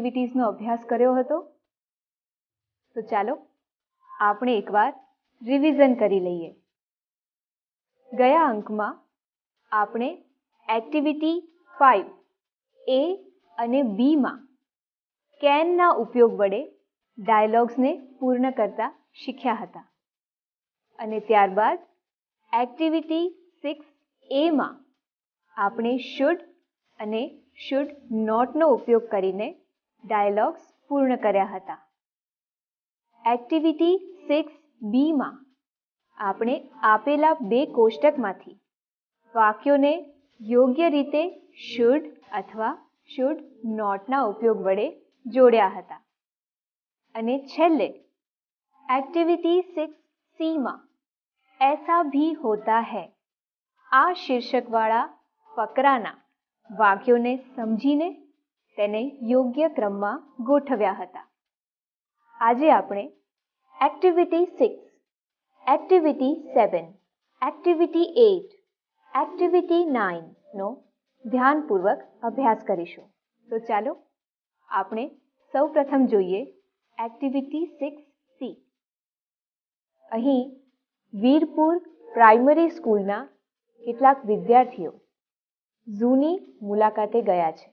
એક્ટિવિટીઝનો અભ્યાસ કર્યો હતો? તો ચાલો, આપણે એકવાર રિવિઝન કરી લઈએ. ગયા અંકમાં આપણે એક્ટિવિટી ફાઇવ એ અને બીમાં કેનના ઉપયોગ વડે ડાયલોગ્સને પૂર્ણ કરતા શીખ્યા હતા. અને ત્યારબાદ એક્ટિવિટી સિક્સ એમાં આપણે શુડ અને શુડ નોટનો ઉપયોગ કરીને ડાયલોગ્સ પૂર્ણ કર્યા હતા. એક્ટિવિટી સિક્સ બીમાં આપણે આપેલા બે કોષ્ટકમાંથી વાક્યોને યોગ્ય રીતે શુડ અથવા શુડ નોટના ઉપયોગ વડે જોડ્યા હતા. અને છેલ્લે એક્ટિવિટી સિક્સ સીમાં એસા ભી હોતા હૈ. આ શીર્ષકવાળા ફકરાના વાક્યોને સમજીને તેને યોગ્ય ક્રમમાં ગોઠવ્યા હતા. આજે આપણે activity six activity seven activity eight activity નાઇનનો ધ્યાનપૂર્વક અભ્યાસ કરીશું. તો ચાલો આપણે સૌ પ્રથમ જોઈએ એક્ટિવિટી સિક્સ સી અહીં વીરપુર પ્રાઇમરી સ્કૂલના કેટલાક વિદ્યાર્થીઓ ઝૂની મુલાકાતે ગયા છે.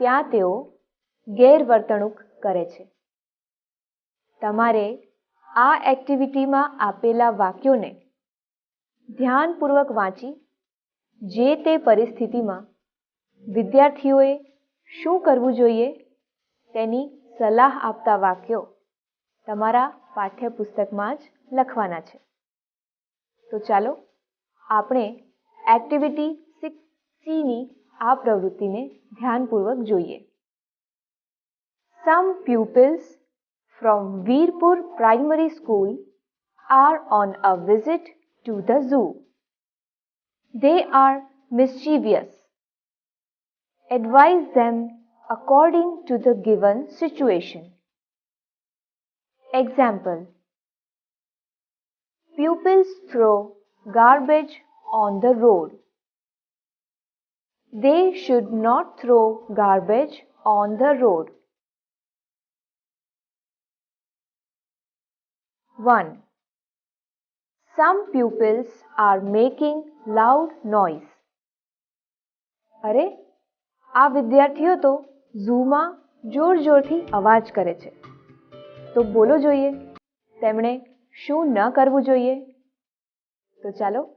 ત્યાં તેઓ ગેરવર્તણૂક કરે છે. તમારે આ એક્ટિવિટીમાં આપેલા વાક્યોને ધ્યાનપૂર્વક વાંચી જે તે પરિસ્થિતિમાં વિદ્યાર્થીઓએ શું કરવું જોઈએ તેની સલાહ આપતા વાક્યો તમારા પાઠ્યપુસ્તકમાં જ લખવાના છે. તો ચાલો આપણે એક્ટિવિટી સિક્સ સીની આ પ્રવૃત્તિને ધ્યાનપૂર્વક જોઈએ સમ pupils from Veerpur Primary School are on a visit to the zoo. They are mischievous. Advise them according to the given situation. Example Pupils throw garbage on the road. They should not throw garbage on the road. 1. Some pupils are making loud noise. અરે આ વિદ્યાર્થીઓ તો ઝૂમાં જોર જોરથી અવાજ કરે છે તો બોલો જોઈએ તેમણે શું ન કરવું જોઈએ તો ચાલો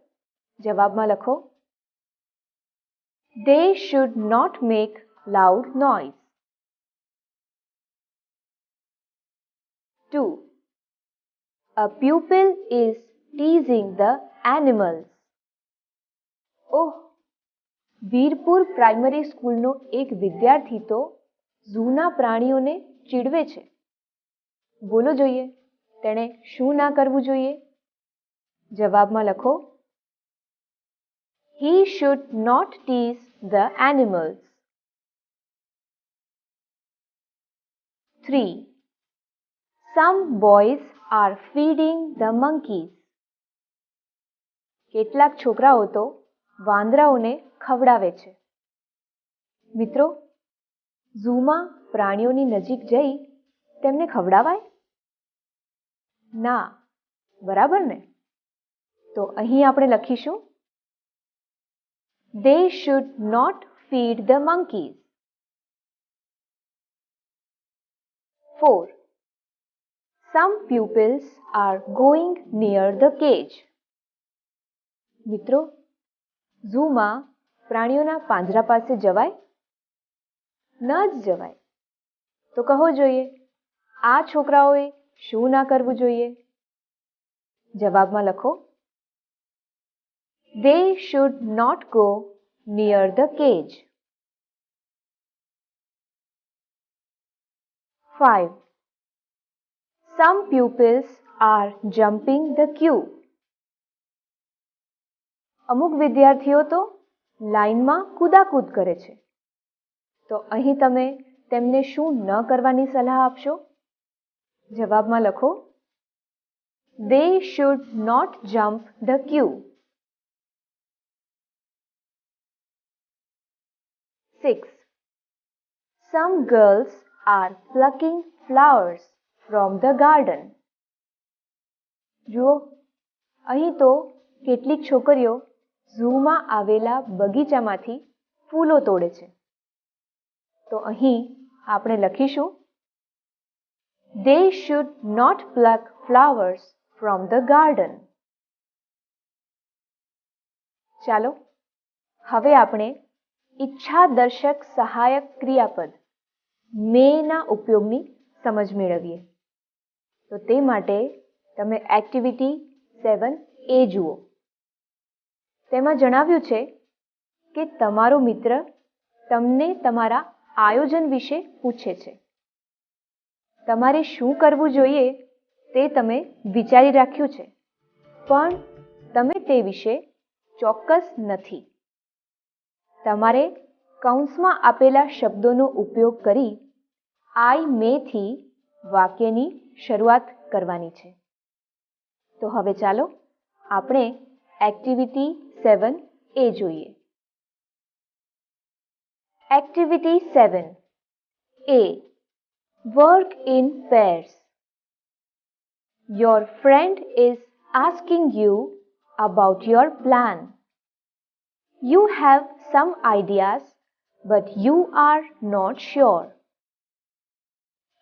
જવાબમાં લખો they should not make loud noise two A pupil is teasing the animals. ઓહ વીરપુર પ્રાઇમરી સ્કૂલનો એક વિદ્યાર્થી તો ઝૂના પ્રાણીઓને ચીડવે છે. બોલો જોઈએ, તેણે શું ના કરવું જોઈએ? જવાબમાં લખો he should not tease the animals three some boys are feeding the monkeys. કેટલાક છોકરાઓ તો વાંદરાઓને ખવડાવે છે. મિત્રો, ઝૂમાં પ્રાણીઓની નજીક જઈ તેમને ખવડાવાય? ના, બરાબર ને? તો અહીં આપણે લખીશું they should not feed the monkeys. Four Some pupils are going near the cage. મિત્રો, ઝૂમાં પ્રાણીઓના પાંજરા પાસે જવાય ન જ જવાય તો કહો જોઈએ, આ છોકરાઓએ શું ના કરવું જોઈએ જવાબમાં લખો they should not go near the cage five Some pupils are jumping the queue. અમુક વિદ્યાર્થીઓ તો લાઈનમાં કૂદાકૂદ કરે છે. તો અહીં તમે તેમને શું ન કરવાની સલાહ આપશો? જવાબમાં લખો they should not jump the queue six Some girls are plucking flowers from the garden. જુઓ અહીં તો કેટલીક છોકરીઓ ઝૂમાં આવેલા બગીચામાંથી ફૂલો તોડે છે તો અહીં આપણે લખીશું They should not pluck flowers from the garden. ચાલો હવે આપણે ઈચ્છાદર્શક સહાયક ક્રિયાપદ મેના ઉપયોગની સમજ મેળવીએ. તો તે માટે તમે એક્ટિવિટી સેવન એ જુઓ. તેમાં જણાવ્યું છે કે તમારો મિત્ર તમને તમારા આયોજન વિશે પૂછે છે. તમારે શું કરવું જોઈએ તે તમે વિચારી રાખ્યું છે. પણ તમે તે વિશે ચોક્કસ નથી. તમારે કૌંસમાં આપેલા શબ્દોનો ઉપયોગ કરી આઈ મેથી વાક્યની શરૂઆત કરવાની છે. તો હવે ચાલો આપણે એક્ટિવિટી સેવન એ જોઈએ. Activity seven A work in pairs. Your friend is asking you about your plan. You have some ideas, but you are not sure.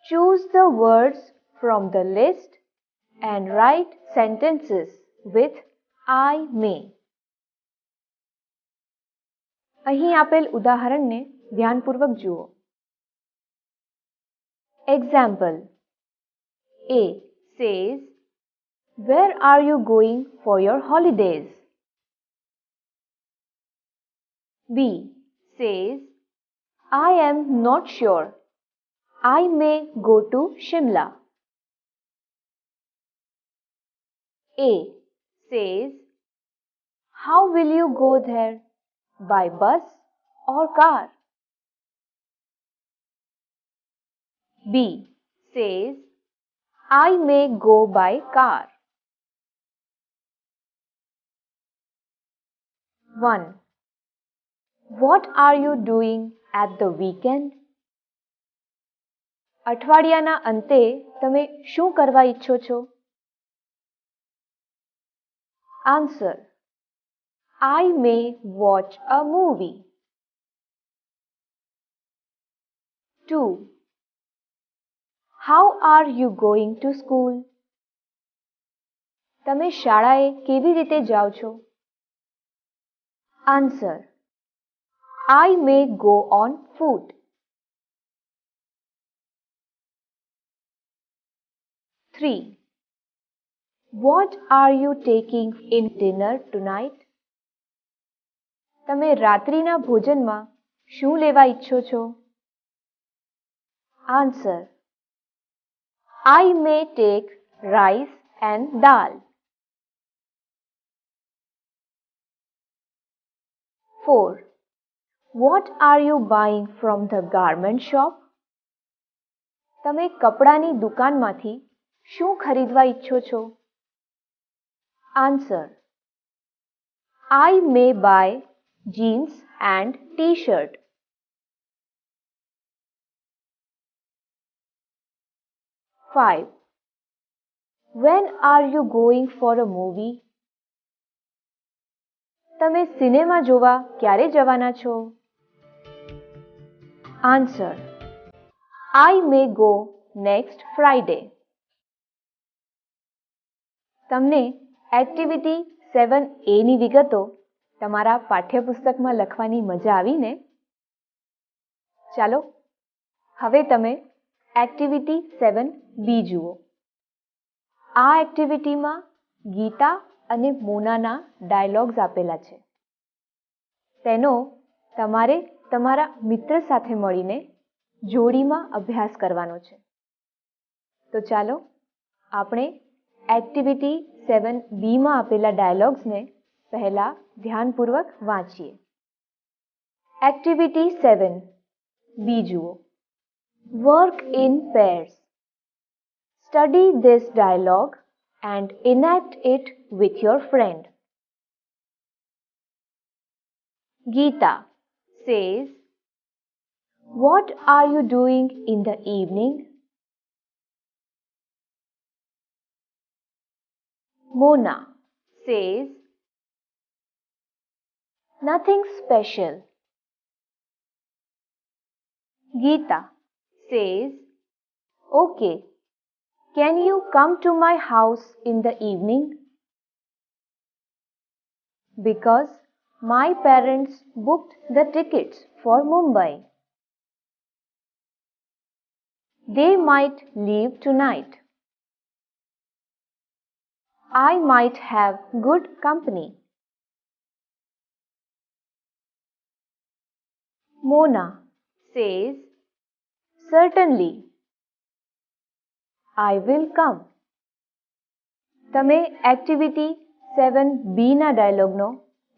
Choose the words from the list and write sentences with I may. અહીં આપેલ ઉદાહરણને ધ્યાનપૂર્વક જુઓ Example A says, Where are you going for your holidays? B says, I am not sure. I may go to Shimla. A says, How will you go there? By bus or car? B says, I may go by car. 1. What are you doing at the weekend? અઠવાડિયાના અંતે તમે શું કરવા ઈચ્છો છો answer I may watch a movie. 2. How are you going to school? તમે શાળાએ કેવી રીતે જાઓ છો answer I may go on foot. 3. What are you taking in dinner tonight? તમે રાત્રિના ભોજનમાં શું લેવા ઈચ્છો છો answer I may take rice and dal. 4. What are you buying from the garment shop? તમે કપડાની દુકાનમાંથી શું ખરીદવા ઈચ્છો છો answer I may buy jeans and t-shirt. 5. When are you going for a movie? તમે સિનેમા જોવા ક્યારે જવાના છો answer I may go next Friday. તમને એક્ટિવિટી સેવન એની વિગતો તમારા પાઠ્યપુસ્તકમાં લખવાની મજા આવીને? ચાલો, હવે તમે એક્ટિવિટી સેવન બી જુઓ. આ એક્ટિવિટીમાં ગીતા અને મોનાના ડાયલોગ્સ આપેલા છે. તેનો તમારે તમારા મિત્ર સાથે મળીને જોડીમાં અભ્યાસ કરવાનો છે. તો ચાલો આપણે એક્ટિવિટી સેવન બીમાં આપેલા ડાયલોગ્સને પહેલા ધ્યાનપૂર્વક વાંચીએ. એક્ટિવિટી સેવન બી જુઓ. Work in pairs study this dialogue and enact it with your friend Geeta says What are you doing in the evening? Mona says, Nothing special. Geeta says, Okay, can you come to my house in the evening? Because my parents booked the tickets for Mumbai. They might leave tonight. I might have good company. Mona says, Certainly. I will come. તમે activity seven બીના ડાયલોગનો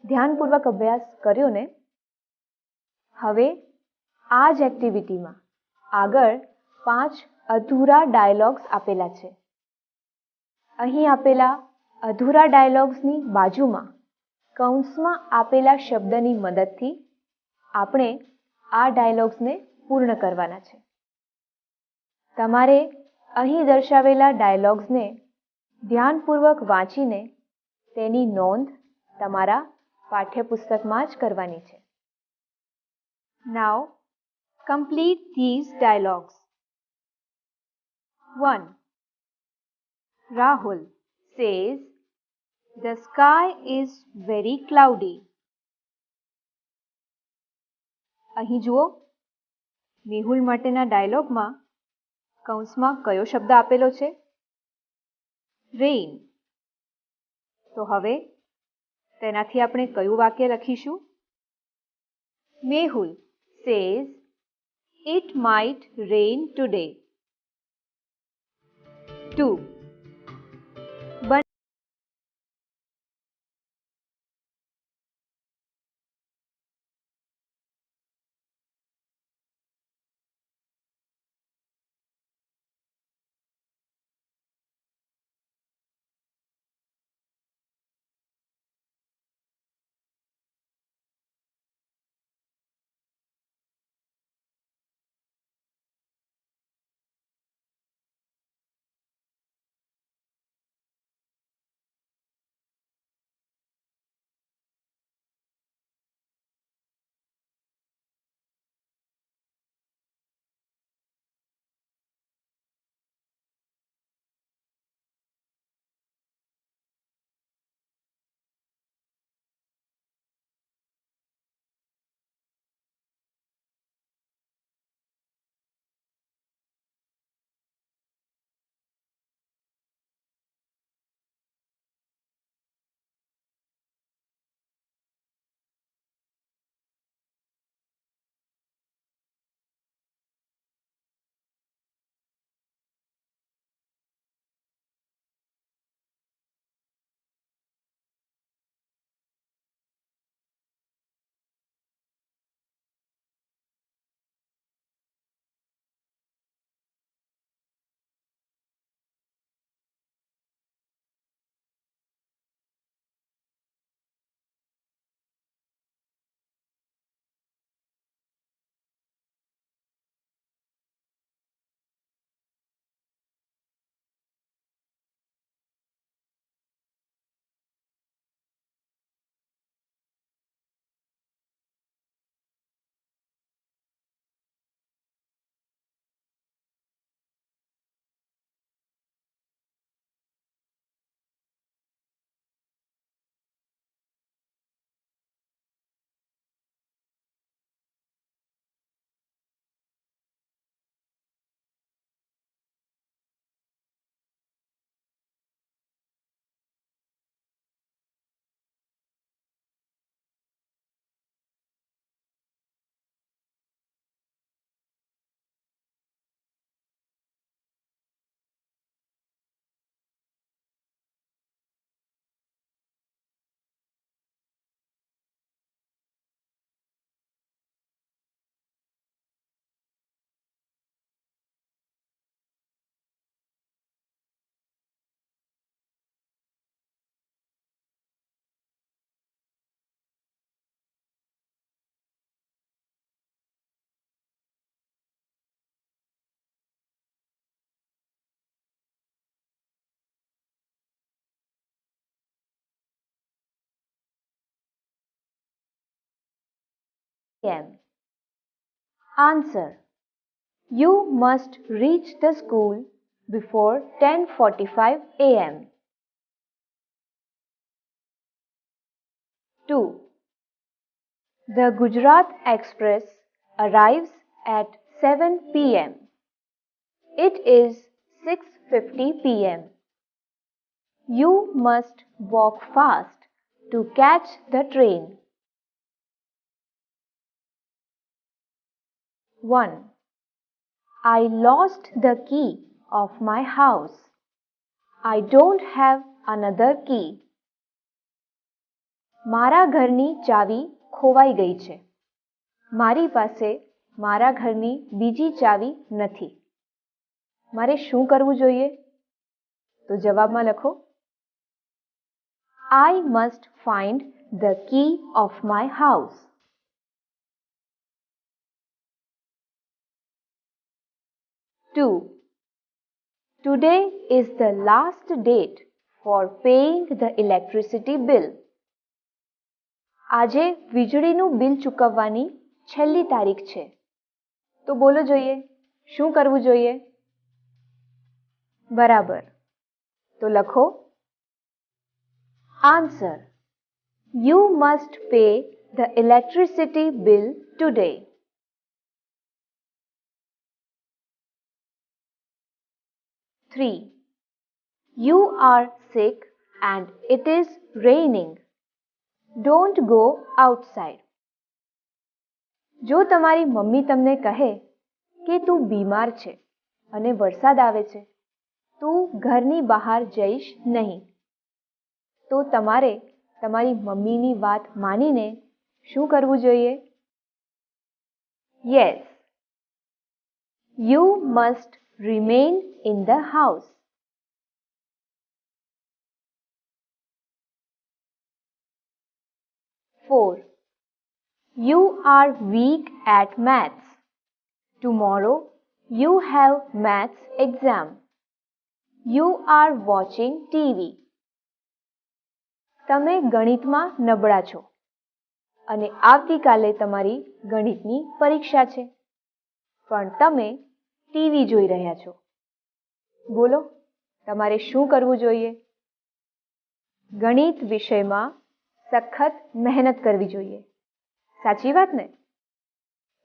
ધ્યાનપૂર્વક અભ્યાસ કર્યો ને, હવે આ જ એક્ટિવિટીમાં આગળ પાંચ અધૂરા ડાયલોગ્સ આપેલા છે. અહીં આપેલા અધૂરા ડાયલોગ્સની બાજુમાં કૌંસમાં આપેલા શબ્દની મદદથી આપણે આ ડાયલોગ્સને પૂર્ણ કરવાના છે. તમારે અહીં દર્શાવેલા ડાયલોગ્સને ધ્યાનપૂર્વક વાંચીને તેની નોંધ તમારા પાઠ્યપુસ્તકમાં જ કરવાની છે. Now complete these dialogues one Rahul says The sky is very cloudy. અહીં જુઓ, મેહુલ માટેના ડાયલોગમાં કૌંસમાં કયો શબ્દ આપેલો છે? રેઇન તો હવે તેનાથી આપણે કયું વાક્ય લખીશું? Mehul says it might rain today two Answer. You must reach the school before 10:45 a.m. 2. The Gujarat Express arrives at 7 p.m. It is 6:50 p.m. You must walk fast to catch the train. 1. I lost the key of my house. I don't have another key. મારા ઘરની ચાવી ખોવાઈ ગઈ છે મારી પાસે મારા ઘરની બીજી ચાવી નથી મારે શું કરવું જોઈએ તો જવાબમાં લખો I must find the key of my house. 2. Today is the last date for paying the electricity bill. આજે વીજળીનું બિલ ચૂકવવાની છેલ્લી તારીખ છે. તો બોલો જોઈએ, શું કરવું જોઈએ? બરાબર. તો લખો. Answer you must pay the electricity bill today three you are sick and it is raining. Don't go outside. જો તમારી મમ્મી તમને કહે કે તું બીમાર છે અને વરસાદ આવે છે, તું ઘરની બહાર જઈશ નહીં, તો તમારે તમારી મમ્મીની વાત માનીને શું કરવું જોઈએ yes you must remain in the house. Four. You are weak at maths. Tomorrow you have maths exam. You are watching TV. તમે ગણિતમાં નબળા છો અને આવતીકાલે તમારી ગણિતની પરીક્ષા છે પણ તમે ટીવી જોઈ રહ્યા છો. બોલો, તમારે શું કરવું જોઈએ? ગણિત વિષયમાં સખત મહેનત કરવી જોઈએ. સાચી વાત ને?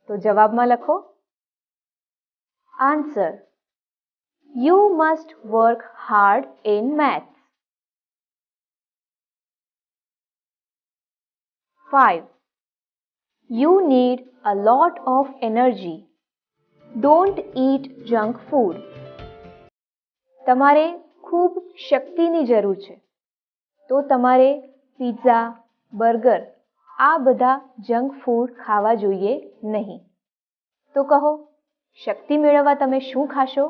તો જવાબમાં લખો. Answer you must work hard in maths five you need a lot of energy don't eat junk food તમારે ખૂબ શક્તિની જરૂર છે. તો તમારે પિઝા બર્ગર આ બધા જંક ફૂડ ખાવા જોઈએ નહીં. તો કહો, શક્તિ મેળવવા તમે શું ખાશો?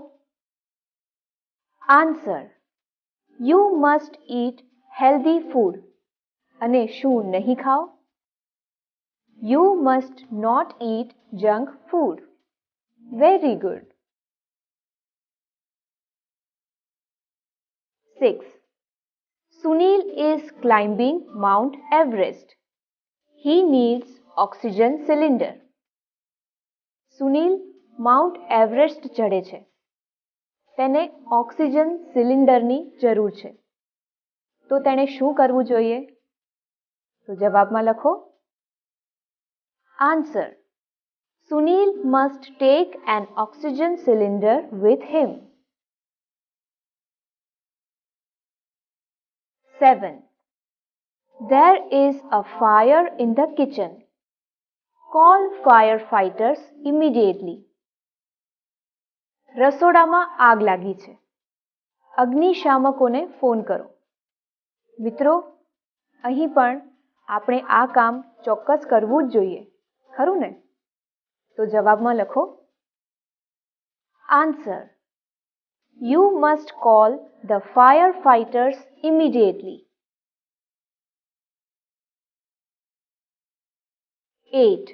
Answer you must eat healthy food અને શું નહીં ખાઓ? You must not eat junk food very good. Six Sunil is climbing Mount Everest. He needs oxygen cylinder. Sunil Mount Everest ચડે છે તેને ઓક્સિજન સિલિન્ડરની જરૂર છે તો તેણે શું કરવું જોઈએ તો જવાબમાં લખો answer Sunil must take an oxygen cylinder with him. 7. There is a fire in the kitchen. Call firefighters immediately. રસોડામાં આગ લાગી છે અગ્નિશામકોને ફોન કરો મિત્રો, અહીં પણ આપણે આ કામ ચોક્કસ કરવું જ જોઈએ ખરું ને તો જવાબમાં લખો answer You must call the firefighters immediately. 8.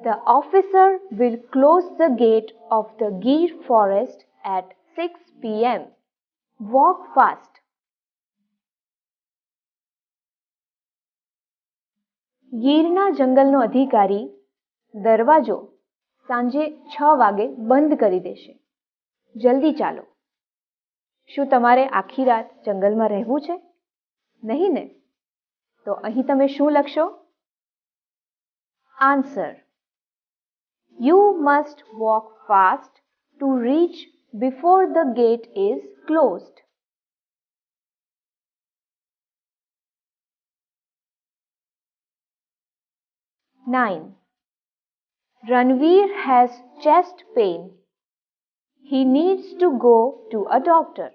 The officer will close the gate of the Gir forest at 6 pm. Walk fast. ગીરના જંગલનો અધિકારી દરવાજો સાંજે છ વાગે બંધ કરી દેશે. જલ્દી ચાલો. શું તમારે આખી રાત જંગલમાં રહેવું છે? નહીં ને? તો અહીં તમે શું લખશો? Answer you must walk fast to reach before the gate is closed nine Ranveer has chest pain. He needs to go to a doctor.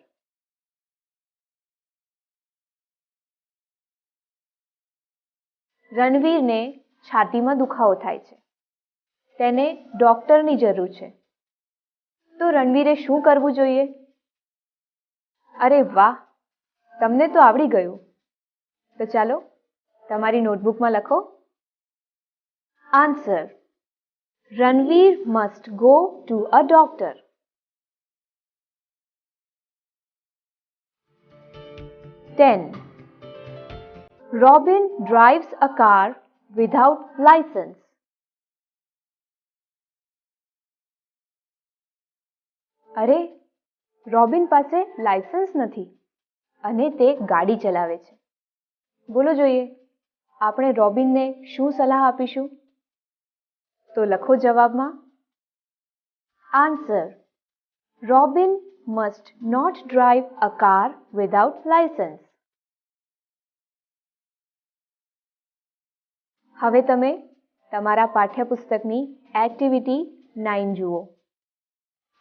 રણવીરને છાતીમાં દુખાવો થાય છે. તેને ડોક્ટરની જરૂર છે. તો રણવીરે શું કરવું જોઈએ? અરે વાહ, તમને તો આવડી ગયું. તો ચાલો, તમારી નોટબુકમાં લખો. Answer Ranveer must go to a doctor. Ten Robin drives a car without license. અરે, રોબિન પાસે લાયસન્સ નથી અને તે ગાડી ચલાવે છે બોલો જોઈએ, આપણે રોબિનને શું સલાહ આપીશું તો લખો જવાબમાં. Answer Robin must not drive a car without license હવે તમે તમારા પાઠ્યપુસ્તકની એક્ટિવિટી નાઇન જુઓ.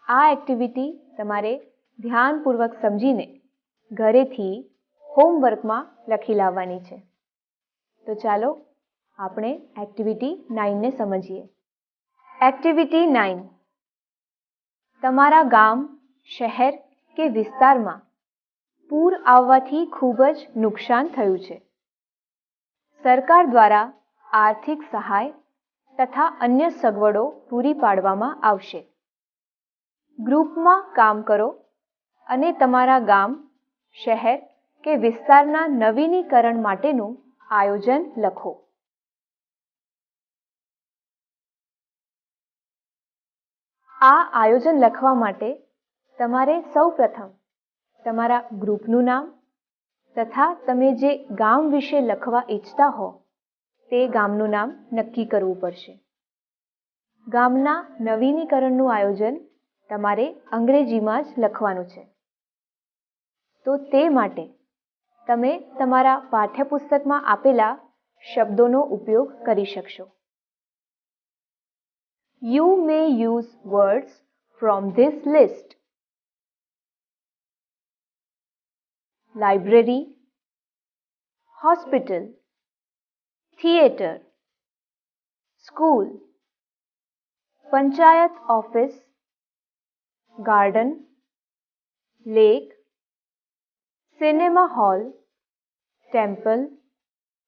આ એક્ટિવિટી તમારે ધ્યાનપૂર્વક સમજીને ઘરેથી હોમવર્કમાં લખી લાવવાની છે. તો ચાલો આપણે એક્ટિવિટી નાઇનને સમજીએ. એક્ટિવિટી નાઇન તમારા ગામ, શહેર કે વિસ્તારમાં પૂર આવવાથી ખૂબ જ નુકસાન થયું છે. સરકાર દ્વારા આર્થિક સહાય તથા અન્ય સગવડો પૂરી પાડવામાં આવશે. ગ્રુપમાં કામ કરો અને તમારા ગામ, શહેર કે વિસ્તારના નવીનીકરણ માટેનું આયોજન લખો. આ આયોજન લખવા માટે તમારે સૌપ્રથમ તમારા ગ્રુપનું નામ તથા તમે જે ગામ વિશે લખવા ઈચ્છતા હો, તે ગામનું નામ નક્કી કરવું પડશે. ગામના નવીનીકરણનું આયોજન તમારે અંગ્રેજીમાં જ લખવાનું છે. તો તે માટે તમે તમારા પાઠ્યપુસ્તકમાં આપેલા શબ્દોનો ઉપયોગ કરી શકશો. You may use words from this list. Library Hospital Theatre School Panchayat office Garden Lake Cinema hall Temple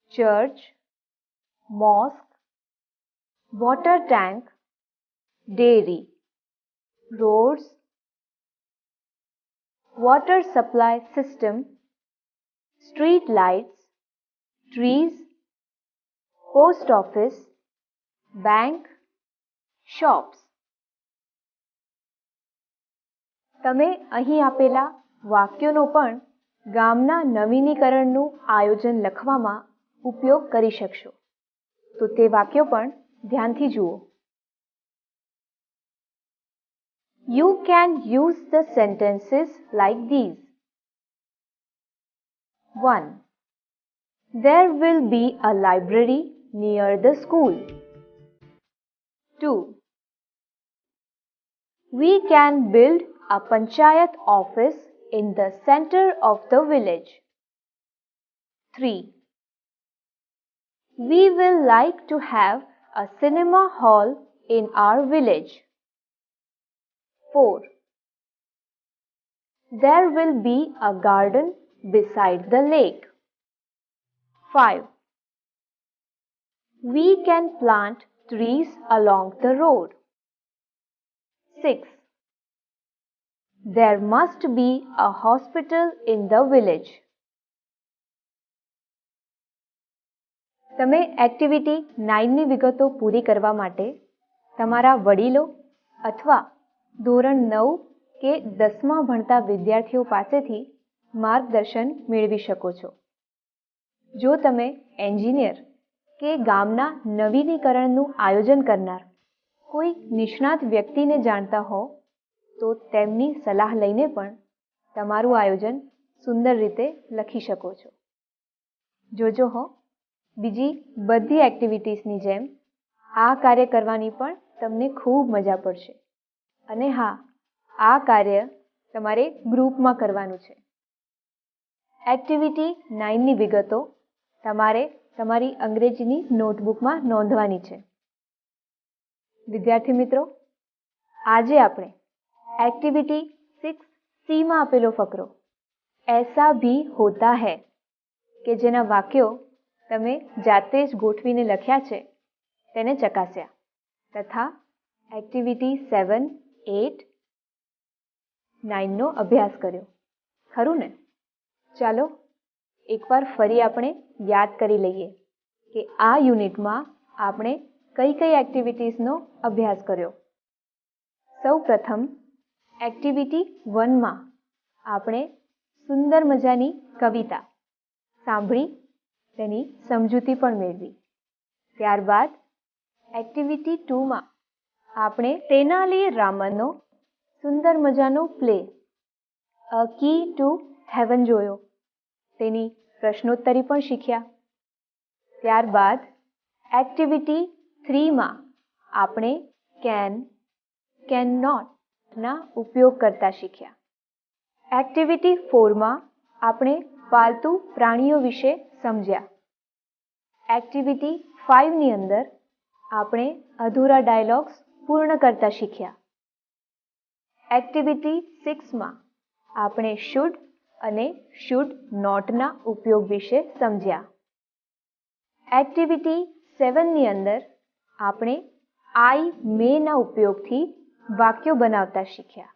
Church Mosque Water tank dairy, roads, water supply system, street lights, trees, post office bank shops. તમે અહીં આપેલા વાક્યોનો પણ ગામના નવીનીકરણનું આયોજન લખવામાં ઉપયોગ કરી શકશો. તો તે વાક્યો પણ ધ્યાનથી જુઓ. You can use the sentences like these. 1. There will be a library near the school. 2. We can build a panchayat office in the center of the village. 3. We will like to have a cinema hall in our village. 4. There will be a garden beside the lake. 5. We can plant trees along the road. 6. There must be a hospital in the village. તમે activity નાઇનની વિગતો પૂરી કરવા માટે તમારા વડીલો અથવા ધોરણ નવ કે દસમાં ભણતા વિદ્યાર્થીઓ પાસેથી માર્ગદર્શન મેળવી શકો છો. જો તમે એન્જિનિયર કે ગામના નવીનીકરણનું આયોજન કરનાર કોઈ નિષ્ણાત વ્યક્તિને જાણતા હો, તો તેમની સલાહ લઈને પણ તમારું આયોજન સુંદર રીતે લખી શકો છો. જોજો હો, બીજી બધી એક્ટિવિટીઝની જેમ આ કાર્ય કરવાની પણ તમને ખૂબ મજા પડશે. અને હા, આ કાર્ય તમારે ગ્રુપમાં કરવાનું છે. એક્ટિવિટી નાઇનની વિગતો તમારે તમારી અંગ્રેજીની નોટબુકમાં નોંધવાની છે. વિદ્યાર્થી મિત્રો, આજે આપણે એક્ટિવિટી સિક્સ સીમાં આપેલો ફકરો એસા ભી હોતા હૈ, કે જેના વાક્યો તમે જાતે જ ગોઠવીને લખ્યા છે, તેને ચકાસ્યા, તથા એક્ટિવિટી સેવન એટ નાઇનનો અભ્યાસ કર્યો. ખરું ને? ચાલો, એકવાર ફરી આપણે યાદ કરી લઈએ કે આ યુનિટમાં આપણે કઈ કઈ એક્ટિવિટીઝનો અભ્યાસ કર્યો. સૌ પ્રથમ, એક્ટિવિટી વનમાં આપણે સુંદર મજાની કવિતા સાંભળી, તેની સમજૂતી પણ મેળવી. ત્યારબાદ, એક્ટિવિટી ટુમાં આપણે તેનાલી રામનનો સુંદર મજાનો play a key to heaven જોયો. તેની પ્રશ્નોત્તરી પણ શીખ્યા. ત્યારબાદ એક્ટિવિટી થ્રીમાં આપણે કેન કેન નોટના ઉપયોગ કરતા શીખ્યા. એક્ટિવિટી ફોરમાં આપણે પાલતુ પ્રાણીઓ વિશે સમજ્યા. એક્ટિવિટી ફાઇવની અંદર આપણે અધૂરા ડાયલોગ્સ પૂર્ણ કરતા શીખ્યા. એક્ટિવિટી સિક્સમાં આપણે શુડ અને શુડ નોટના ઉપયોગ વિશે સમજ્યા. એક્ટિવિટી સેવનની અંદર આપણે આઈ મેના ઉપયોગથી વાક્યો બનાવતા શીખ્યા.